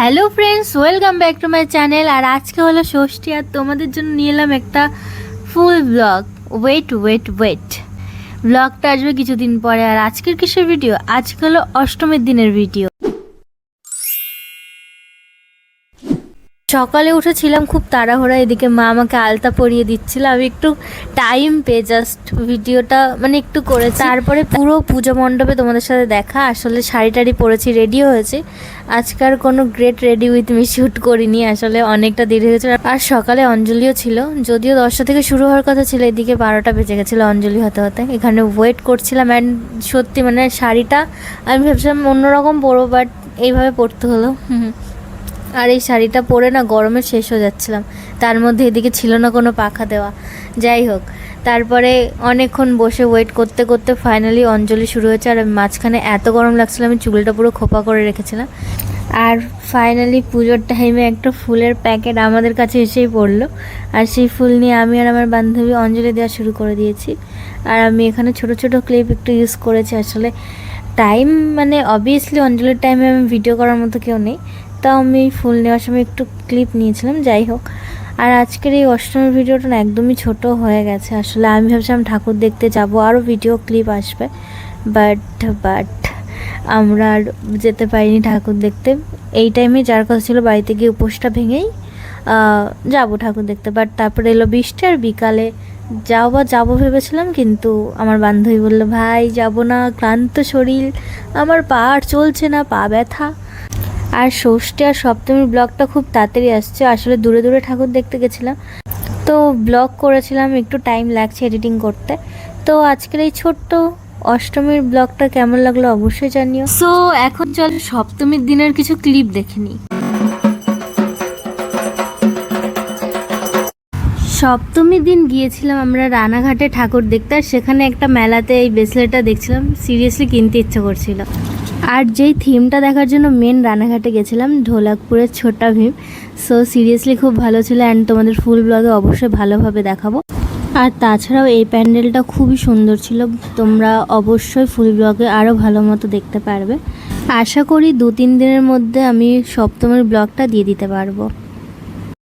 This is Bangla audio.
Hello friends welcome back to my channel আর আজকে হলো ষষ্ঠী, আর তোমাদের জন্য নিয়ে এলাম একটা full vlog wait wait wait ব্লগটা আসবে কিছুদিন পরে। আর আজকের কিসের ভিডিও আজকে হলো অষ্টমীর দিনের ভিডিও সকালে উঠেছিলাম, খুব তাড়াহুড়া, এদিকে মা আমাকে আলতা পরিয়ে দিচ্ছিল। আমি একটু টাইম পেয়ে জাস্ট ভিডিওটা মানে একটু করে তারপরে পুরো পুজো মণ্ডপে তোমাদের সাথে দেখা। আসলে শাড়ি টাড়ি পরেছি রেডিও হয়েছে। আজকার কোনো get ready with me shoot করিনি, আসলে অনেকটা দেরি হয়েছে। আর সকালে অঞ্জলিও ছিল, যদিও দশটা থেকে শুরু হওয়ার কথা ছিল, এদিকে বারোটা বেজে গেছিল অঞ্জলি হতে হতে। এখানে ওয়েট করছিলাম অ্যান্ড সত্যি মানে শাড়িটা, আমি ভেবেছিলাম অন্যরকম পরবো বাট এইভাবে পরতে হলো। হুম। আর এই শাড়িটা পরে না গরমে শেষ হয়ে যাচ্ছিলাম। তার মধ্যে এদিকে ছিল না কোনো পাখা দেওয়া। যাই হোক, তারপরে অনেকক্ষণ বসে ওয়েট করতে করতে ফাইনালি অঞ্জলি শুরু হয়েছে আর মাঝখানে এত গরম লাগছিল আমি চুলটা পুরো খোপা করে রেখেছিলাম। আর ফাইনালি পুজোর টাইমে একটা ফুলের প্যাকেট আমাদের কাছে এসেই পড়ল। আর সেই ফুল নিয়ে আমি আর আমার বান্ধবী অঞ্জলি দেওয়া শুরু করে দিয়েছি। আর আমি এখানে ছোট ছোট ক্লিপ একটু ইউজ করেছি। আসলে টাইম মানে অবভিয়াসলি অঞ্জলির টাইমে আমি ভিডিও করার মতো কেউ নেই। তাও আমি ফুল নেওয়ার সময় একটু ক্লিপ নিয়েছিলাম, যাই হোক। আর আজকের এই অষ্টমীর ভিডিওটা না একদমই ছোট হয়ে গেছে। আসলে আমি ভাবছিলাম ঠাকুর দেখতে যাব আরও ভিডিও ক্লিপ আসবে। বাট বাট আমরা আর যেতে পারিনি ঠাকুর দেখতে। এই টাইমে যার কথা ছিল বাড়িতে গিয়ে উপোসটা ভেঙেই যাব ঠাকুর দেখতে। বাট তারপরে এলো বৃষ্টি আর বিকালে যাও বা যাব ভেবেছিলাম, কিন্তু আমার বান্ধবী বলল, ভাই, যাব না, ক্লান্ত শরীর। আমার পা আর চলছে না, পা ব্যথা। আর ষষ্ঠী আর সপ্তমীর ব্লগটা খুব তাড়াতাড়ি আসছে। আসলে দূরে দূরে ঠাকুর দেখতে গেছিলাম। তো ব্লগ করেছিলাম, একটু টাইম লাগছে এডিটিং করতে। তো আজকের এই ছোট্ট অষ্টমীর ব্লগটা কেমন লাগল অবশ্যই জানিও। সো এখন চল সপ্তমীর দিনের কিছু ক্লিপ দেখে নিই। সপ্তমীর দিন গিয়েছিলাম আমরা রানাঘাটে ঠাকুর দেখতে, আর সেখানে একটা মেলাতে এই ব্রেসলেটটা দেখছিলাম। সিরিয়াসলি কিনতে ইচ্ছে করছিল। আর যেই থিমটা দেখার জন্য মেন রানাঘাটে গেছিলাম, ঢোলাকপুরের ছোটা ভীম। সো সিরিয়াসলি খুব ভালো ছিল অ্যান্ড তোমাদের ফুল ব্লগে অবশ্যই ভালোভাবে দেখাবো। আর তাছাড়াও এই প্যান্ডেলটা খুবই সুন্দর ছিল, তোমরা অবশ্যই ফুল ব্লগে আরও ভালো মতো দেখতে পারবে। আশা করি দু তিন দিনের মধ্যে আমি সপ্তমের ব্লগটা দিয়ে দিতে পারব।